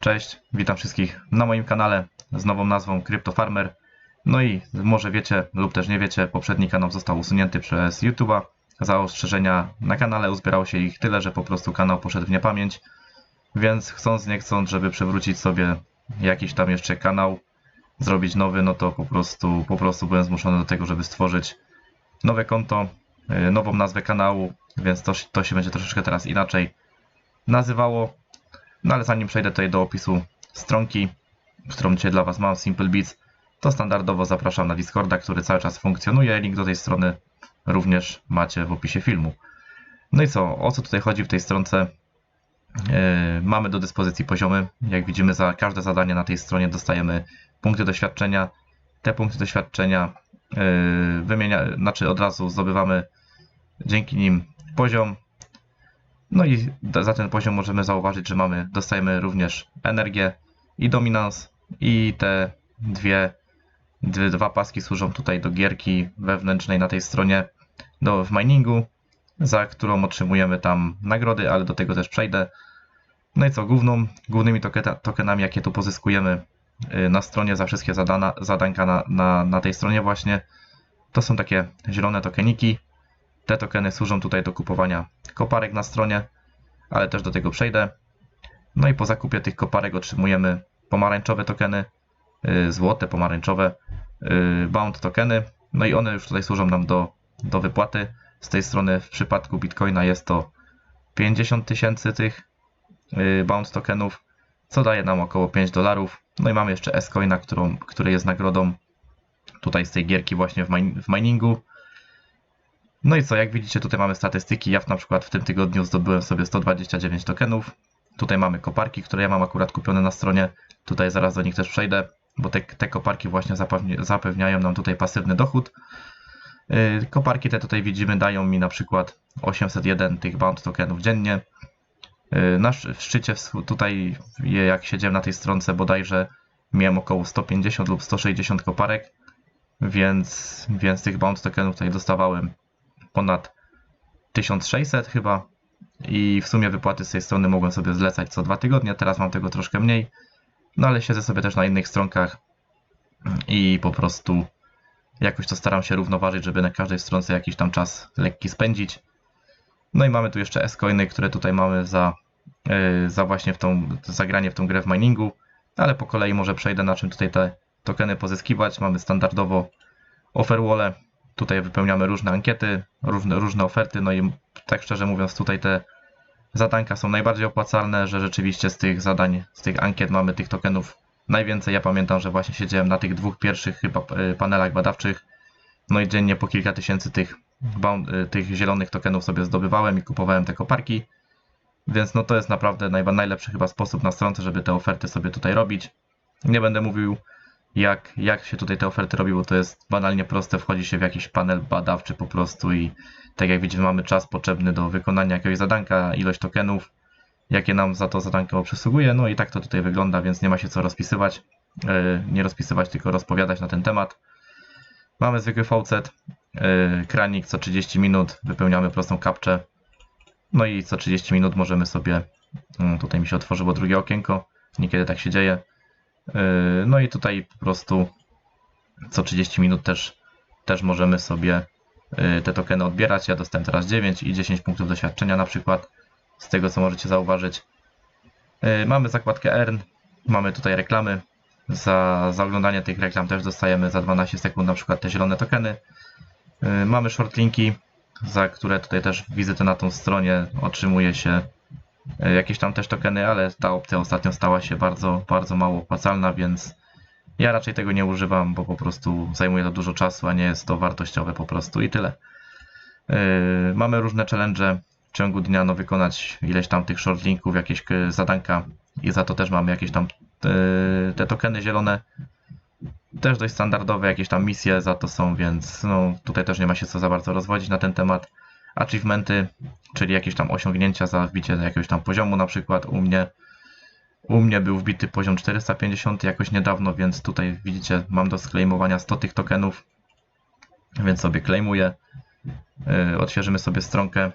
Cześć, witam wszystkich na moim kanale z nową nazwą Crypto Farmer. No i może wiecie lub też nie wiecie, poprzedni kanał został usunięty przez YouTube'a. Za ostrzeżenia na kanale uzbierało się ich tyle, że po prostu kanał poszedł w niepamięć. Więc chcąc nie chcąc, żeby przywrócić sobie jakiś tam jeszcze kanał, zrobić nowy, no to po prostu, po prostu byłem zmuszony do tego, żeby stworzyć nowe konto, yy, nową nazwę kanału, więc to, to się będzie troszeczkę teraz inaczej nazywało. No ale zanim przejdę tutaj do opisu stronki, którą dzisiaj dla Was mam, Simple Beats, to standardowo zapraszam na Discorda, który cały czas funkcjonuje. Link do tej strony również macie w opisie filmu. No i co, o co tutaj chodzi w tej stronce? Yy, mamy do dyspozycji poziomy. Jak widzimy, za każde zadanie na tej stronie dostajemy punkty doświadczenia. Te punkty doświadczenia yy, wymienia, znaczy od razu zdobywamy dzięki nim poziom, no i za ten poziom możemy zauważyć, że mamy, dostajemy również energię i dominans i te dwie, dwie, dwa paski służą tutaj do gierki wewnętrznej na tej stronie do, w miningu, za którą otrzymujemy tam nagrody, ale do tego też przejdę. No i co, główną, głównymi tokenami, jakie tu pozyskujemy y, na stronie za wszystkie zadana, zadanka na, na, na tej stronie właśnie, to są takie zielone tokeniki. Te tokeny służą tutaj do kupowania koparek na stronie, ale też do tego przejdę. No i po zakupie tych koparek otrzymujemy pomarańczowe tokeny, yy, złote, pomarańczowe, yy, bound tokeny. No i one już tutaj służą nam do, do wypłaty. Z tej strony w przypadku Bitcoina jest to 50 tysięcy tych yy, bound tokenów, co daje nam około 5 dolarów. No i mamy jeszcze S-Coina, który jest nagrodą tutaj z tej gierki właśnie w, min w miningu. No i co, jak widzicie, tutaj mamy statystyki. Ja na przykład w tym tygodniu zdobyłem sobie 129 tokenów. Tutaj mamy koparki, które ja mam akurat kupione na stronie. Tutaj zaraz do nich też przejdę, bo te, te koparki właśnie zapewni- zapewniają nam tutaj pasywny dochód. Yy, Koparki te tutaj widzimy dają mi na przykład 801 tych bound tokenów dziennie. Yy, Na szczycie tutaj, jak siedziałem na tej stronce, bodajże miałem około 150 lub 160 koparek, więc, więc tych bound tokenów tutaj dostawałem ponad 1600 chyba i w sumie wypłaty z tej strony mogłem sobie zlecać co dwa tygodnie, teraz mam tego troszkę mniej, no ale siedzę sobie też na innych stronkach i po prostu jakoś to staram się równoważyć, żeby na każdej stronce jakiś tam czas lekki spędzić. No i mamy tu jeszcze S-coiny, które tutaj mamy za, yy, za właśnie w tą, zagranie w tą grę w miningu, ale po kolei może przejdę na czym tutaj te tokeny pozyskiwać. Mamy standardowo offerwall, Tutaj wypełniamy różne ankiety, różne, różne oferty, no i tak szczerze mówiąc tutaj te zadanka są najbardziej opłacalne, że rzeczywiście z tych zadań, z tych ankiet mamy tych tokenów najwięcej. Ja pamiętam, że właśnie siedziałem na tych dwóch pierwszych chyba y, panelach badawczych, no i dziennie po kilka tysięcy tych, y, tych zielonych tokenów sobie zdobywałem i kupowałem te koparki, więc no to jest naprawdę najlepszy chyba sposób na stronce, żeby te oferty sobie tutaj robić. Nie będę mówił jak, jak się tutaj te oferty robi, bo to jest banalnie proste, wchodzi się w jakiś panel badawczy po prostu i tak jak widzimy mamy czas potrzebny do wykonania jakiegoś zadanka, ilość tokenów, jakie nam za to zadanko przysługuje, no i tak to tutaj wygląda, więc nie ma się co rozpisywać, Yy, nie rozpisywać, tylko rozpowiadać na ten temat. Mamy zwykły faucet, yy, kranik co 30 minut, wypełniamy prostą kapczę, no i co 30 minut możemy sobie, mm, tutaj mi się otworzyło drugie okienko, niekiedy tak się dzieje, No i tutaj po prostu co 30 minut też, też możemy sobie yy, te tokeny odbierać. Ja dostałem teraz 9 i 10 punktów doświadczenia na przykład, z tego co możecie zauważyć. Yy, Mamy zakładkę Earn, mamy tutaj reklamy. Za, za oglądanie tych reklam też dostajemy za 12 sekund na przykład te zielone tokeny. Mamy shortlinki, za które tutaj też wizytę na tą stronie otrzymuje się e, jakieś tam też tokeny, ale ta opcja ostatnio stała się bardzo, bardzo mało opłacalna, więc ja raczej tego nie używam, bo po prostu zajmuje to dużo czasu, a nie jest to wartościowe po prostu i tyle. Yy, mamy różne challenge w ciągu dnia, no wykonać ileś tam tych shortlinków, jakieś k- zadanka i za to też mamy jakieś tam te tokeny zielone. Też dość standardowe jakieś tam misje za to są, więc no tutaj też nie ma się co za bardzo rozwodzić na ten temat achievementy, czyli jakieś tam osiągnięcia za wbicie jakiegoś tam poziomu na przykład u mnie. U mnie był wbity poziom 450 jakoś niedawno, więc tutaj widzicie mam do sklejmowania 100 tych tokenów, więc sobie klejmuję. Yy, Odświeżymy sobie stronkę.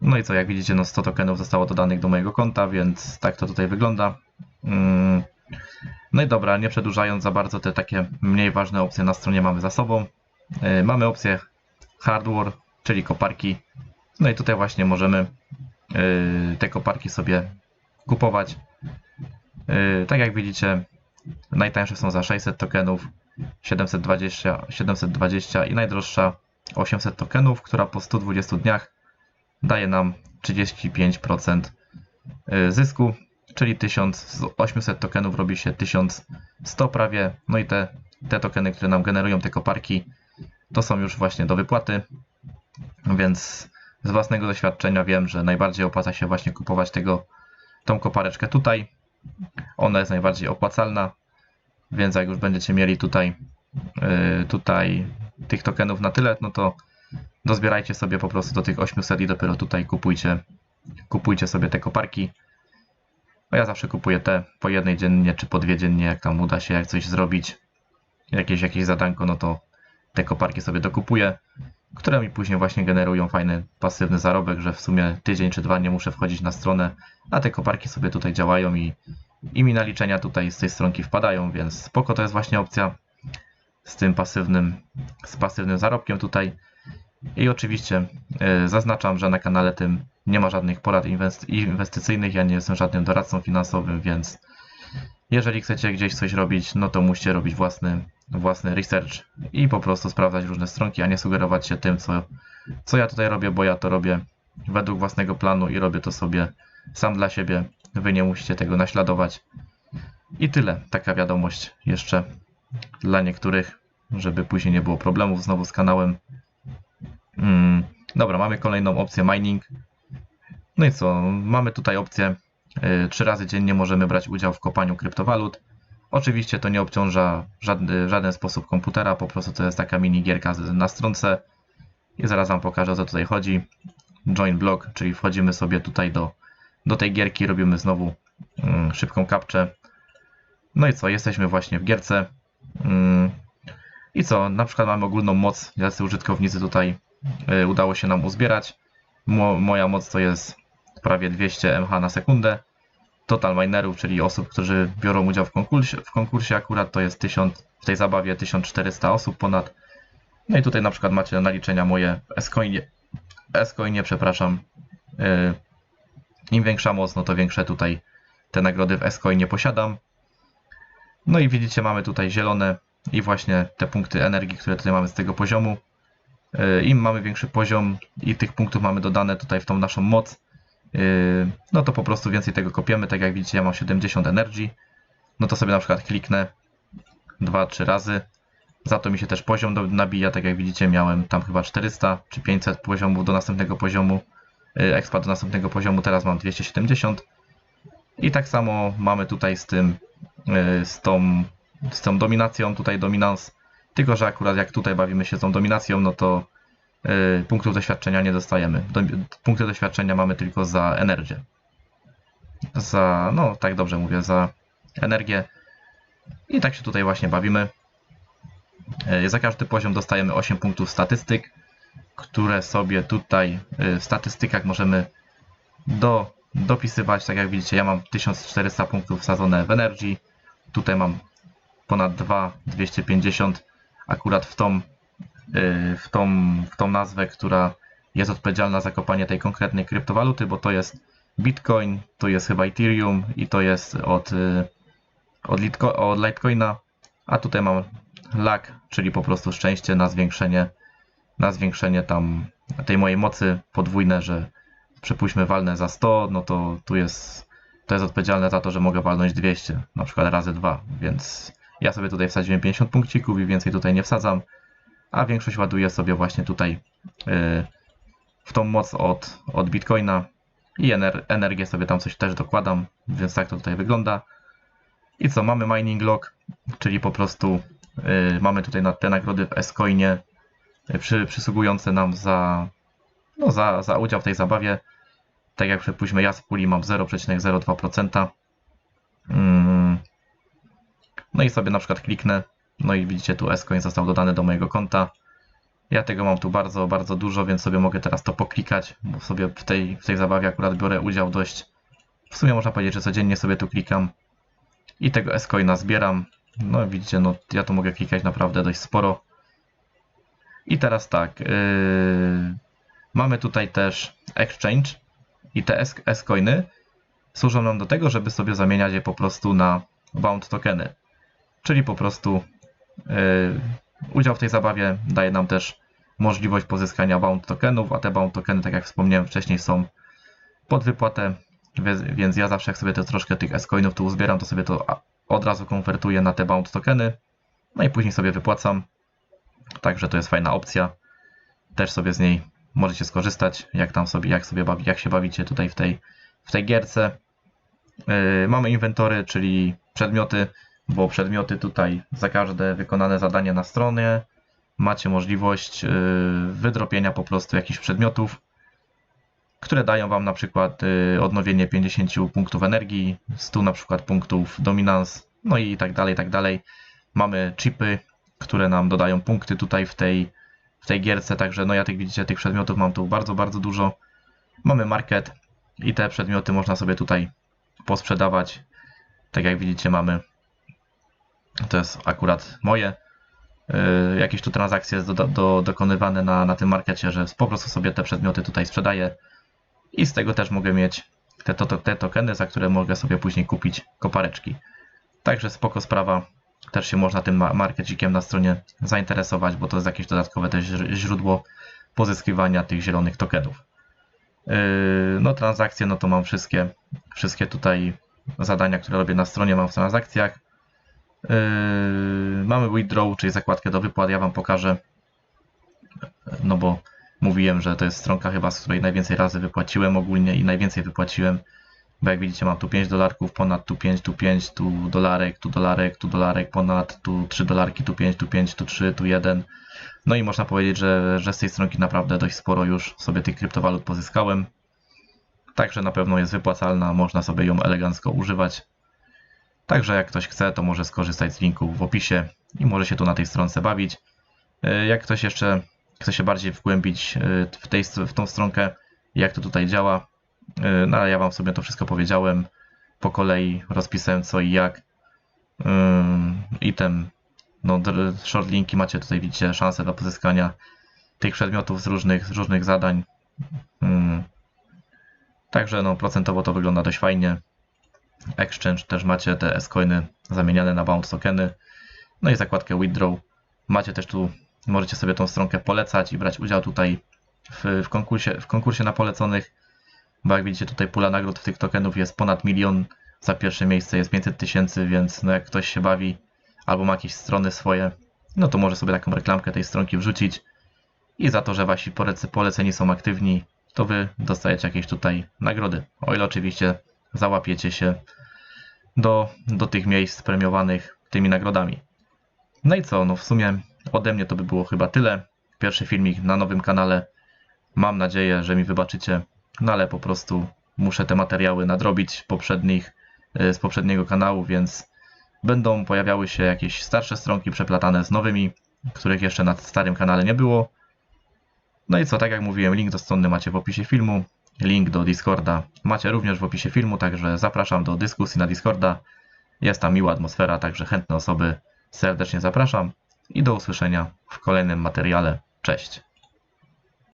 No i co, jak widzicie, no 100 tokenów zostało dodanych do mojego konta, więc tak to tutaj wygląda. Mm. No i dobra, nie przedłużając za bardzo, te takie mniej ważne opcje na stronie mamy za sobą. Yy, Mamy opcję hardware, czyli koparki. No i tutaj właśnie możemy yy, te koparki sobie kupować. Yy, Tak jak widzicie, najtańsze są za 600 tokenów, 720, 720 i najdroższa 800 tokenów, która po 120 dniach daje nam 35% y, zysku, czyli 1800 tokenów robi się 1100 prawie. No i te, te tokeny, które nam generują te koparki, to są już właśnie do wypłaty, więc z własnego doświadczenia wiem, że najbardziej opłaca się właśnie kupować tego, tą kopareczkę tutaj. Ona jest najbardziej opłacalna, więc jak już będziecie mieli tutaj, yy, tutaj tych tokenów na tyle, no to dozbierajcie sobie po prostu do tych 800 i dopiero tutaj kupujcie, kupujcie sobie te koparki. No ja zawsze kupuję te po jednej dziennie, czy po dwie dziennie, jak tam uda się jak coś zrobić, jakieś, jakieś zadanko, no to te koparki sobie dokupuję, które mi później właśnie generują fajny, pasywny zarobek, że w sumie tydzień czy dwa nie muszę wchodzić na stronę, a te koparki sobie tutaj działają i, i mi naliczenia tutaj z tej stronki wpadają, więc spoko to jest właśnie opcja z tym pasywnym, z pasywnym zarobkiem tutaj. I oczywiście y, zaznaczam, że na kanale tym nie ma żadnych porad inwest- inwestycyjnych, ja nie jestem żadnym doradcą finansowym, więc jeżeli chcecie gdzieś coś robić, no to musicie robić własny, własny research i po prostu sprawdzać różne stronki, a nie sugerować się tym, co, co ja tutaj robię, bo ja to robię według własnego planu i robię to sobie sam dla siebie. Wy nie musicie tego naśladować. I tyle. Taka wiadomość jeszcze dla niektórych, żeby później nie było problemów znowu z kanałem. Mm, dobra, mamy kolejną opcję mining. No i co? Mamy tutaj opcję y, trzy razy dziennie możemy brać udział w kopaniu kryptowalut. Oczywiście to nie obciąża żadny, żaden sposób komputera, po prostu to jest taka mini gierka z- na stronce. I zaraz Wam pokażę o co tutaj chodzi. Join block, czyli wchodzimy sobie tutaj do, do tej gierki, robimy znowu mm, szybką kapczę. No i co? Jesteśmy właśnie w gierce. Mm, I co? Na przykład mamy ogólną moc, jacy użytkownicy tutaj y, udało się nam uzbierać. Mo, moja moc to jest prawie 200 mH na sekundę. Total minerów, czyli osób, którzy biorą udział w konkursie, w konkursie akurat to jest 1000, w tej zabawie 1400 osób ponad. No i tutaj na przykład macie naliczenia moje w S-Coinie, S-Coinie, przepraszam. Yy, Im większa moc, no to większe tutaj te nagrody w S-Coinie posiadam. No i widzicie, mamy tutaj zielone i właśnie te punkty energii, które tutaj mamy z tego poziomu. Yy, Im mamy większy poziom i tych punktów mamy dodane tutaj w tą naszą moc, no to po prostu więcej tego kopiemy. Tak jak widzicie, ja mam 70 energii. No to sobie na przykład kliknę 2-3 razy. Za to mi się też poziom nabija. Tak jak widzicie, miałem tam chyba 400 czy 500 poziomów do następnego poziomu. yy, Expa do następnego poziomu, teraz mam 270. I tak samo mamy tutaj z tym, yy, z tą, z tą dominacją, tutaj dominans. Tylko, że akurat jak tutaj bawimy się z tą dominacją, no to punktów doświadczenia nie dostajemy. Do, punkty doświadczenia mamy tylko za energię. Za, no tak dobrze mówię, za energię. I tak się tutaj właśnie bawimy. Y, za każdy poziom dostajemy 8 punktów statystyk, które sobie tutaj y, w statystykach możemy do, dopisywać. Tak jak widzicie, ja mam 1400 punktów wsadzone w energii. Tutaj mam ponad 2, 250 akurat w tą w tą, w tą nazwę, która jest odpowiedzialna za kopanie tej konkretnej kryptowaluty, bo to jest Bitcoin, to jest chyba Ethereum i to jest od, y, od, od Litecoina, a tutaj mam luck, czyli po prostu szczęście na zwiększenie, na zwiększenie tam tej mojej mocy podwójne, że przypuśćmy walnę za 100, no to tu jest, to jest odpowiedzialne za to, że mogę walnąć 200, na przykład razy 2, więc ja sobie tutaj wsadziłem 50 punkcików i więcej tutaj nie wsadzam a większość ładuje sobie właśnie tutaj yy, w tą moc od, od Bitcoina i ener energię sobie tam coś też dokładam, więc tak to tutaj wygląda. I co, mamy mining log, czyli po prostu yy, mamy tutaj na te nagrody w S-Coinie yy, przy, przysługujące nam za, no, za, za udział w tej zabawie. Tak jak przypuśćmy ja z puli mam 0,02%. Mm. No i sobie na przykład kliknę no i widzicie tu S-Coin został dodany do mojego konta. Ja tego mam tu bardzo, bardzo dużo, więc sobie mogę teraz to poklikać, bo sobie w tej, w tej zabawie akurat biorę udział dość. W sumie można powiedzieć, że codziennie sobie tu klikam i tego S-Coina zbieram. No widzicie, no ja tu mogę klikać naprawdę dość sporo. I teraz tak, yy, mamy tutaj też exchange i te S-Coiny służą nam do tego, żeby sobie zamieniać je po prostu na bound tokeny. Czyli po prostu udział w tej zabawie daje nam też możliwość pozyskania bound tokenów, a te bound tokeny, tak jak wspomniałem wcześniej, są pod wypłatę, więc ja zawsze jak sobie to troszkę tych S-Coinów tu uzbieram, to sobie to od razu konwertuję na te bound tokeny, no i później sobie wypłacam. Także to jest fajna opcja. Też sobie z niej możecie skorzystać, jak tam sobie, jak sobie bawi, jak się bawicie tutaj w tej, w tej gierce. Yy, mamy inwentory, czyli przedmioty, bo przedmioty tutaj za każde wykonane zadanie na stronie macie możliwość yy, wydropienia po prostu jakichś przedmiotów, które dają Wam na przykład yy, odnowienie 50 punktów energii, 100 na przykład punktów dominance, no i tak dalej, tak dalej. Mamy chipy, które nam dodają punkty tutaj w tej, w tej gierce, także no ja jak widzicie tych przedmiotów mam tu bardzo, bardzo dużo. Mamy market i te przedmioty można sobie tutaj posprzedawać. Tak jak widzicie mamy, to jest akurat moje, yy, jakieś tu transakcje do, do, dokonywane na, na tym markecie, że po prostu sobie te przedmioty tutaj sprzedaję i z tego też mogę mieć te, to, te tokeny, za które mogę sobie później kupić kopareczki. Także spoko sprawa, też się można tym ma- markecikiem na stronie zainteresować, bo to jest jakieś dodatkowe też źr- źródło pozyskiwania tych zielonych tokenów. Yy, No transakcje, no to mam wszystkie, wszystkie tutaj zadania, które robię na stronie, mam w transakcjach. Yy, Mamy withdraw, czyli zakładkę do wypłat, ja Wam pokażę, no bo mówiłem, że to jest stronka chyba, z której najwięcej razy wypłaciłem ogólnie i najwięcej wypłaciłem, bo jak widzicie mam tu 5 dolarków, ponad tu 5, tu 5, tu dolarek, tu dolarek, tu dolarek, ponad, tu 3 dolarki, tu 5, tu 5, tu 3, tu 1. No i można powiedzieć, że, że z tej stronki naprawdę dość sporo już sobie tych kryptowalut pozyskałem. Także na pewno jest wypłacalna, można sobie ją elegancko używać. Także jak ktoś chce, to może skorzystać z linku w opisie i może się tu na tej stronce bawić. Yy, Jak ktoś jeszcze chce się bardziej wgłębić yy, w, tej, w tą stronkę, jak to tutaj działa, yy, no ale ja Wam sobie to wszystko powiedziałem. Po kolei rozpisałem co i jak. I ten no, short linki macie tutaj, widzicie, szansę na pozyskania tych przedmiotów z różnych, z różnych zadań. Także no, procentowo to wygląda dość fajnie. Exchange też macie te S-coiny zamieniane na bound tokeny. No i zakładkę withdraw. Macie też tu, możecie sobie tą stronkę polecać i brać udział tutaj w, w, konkursie, w konkursie na poleconych. Bo jak widzicie tutaj pula nagród w tych tokenów jest ponad milion. Za pierwsze miejsce jest 500 tysięcy, więc no jak ktoś się bawi albo ma jakieś strony swoje, no to może sobie taką reklamkę tej stronki wrzucić i za to, że wasi polece- poleceni są aktywni, to wy dostajecie jakieś tutaj nagrody. O ile oczywiście załapiecie się do, do tych miejsc premiowanych tymi nagrodami. No i co, no w sumie ode mnie to by było chyba tyle. Pierwszy filmik na nowym kanale. Mam nadzieję, że mi wybaczycie, no ale po prostu muszę te materiały nadrobić poprzednich, y, z poprzedniego kanału, więc będą pojawiały się jakieś starsze stronki przeplatane z nowymi, których jeszcze na starym kanale nie było. No i co, tak jak mówiłem, link do strony macie w opisie filmu, link do Discorda macie również w opisie filmu, także zapraszam do dyskusji na Discorda. Jest tam miła atmosfera, także chętne osoby serdecznie zapraszam i do usłyszenia w kolejnym materiale. Cześć!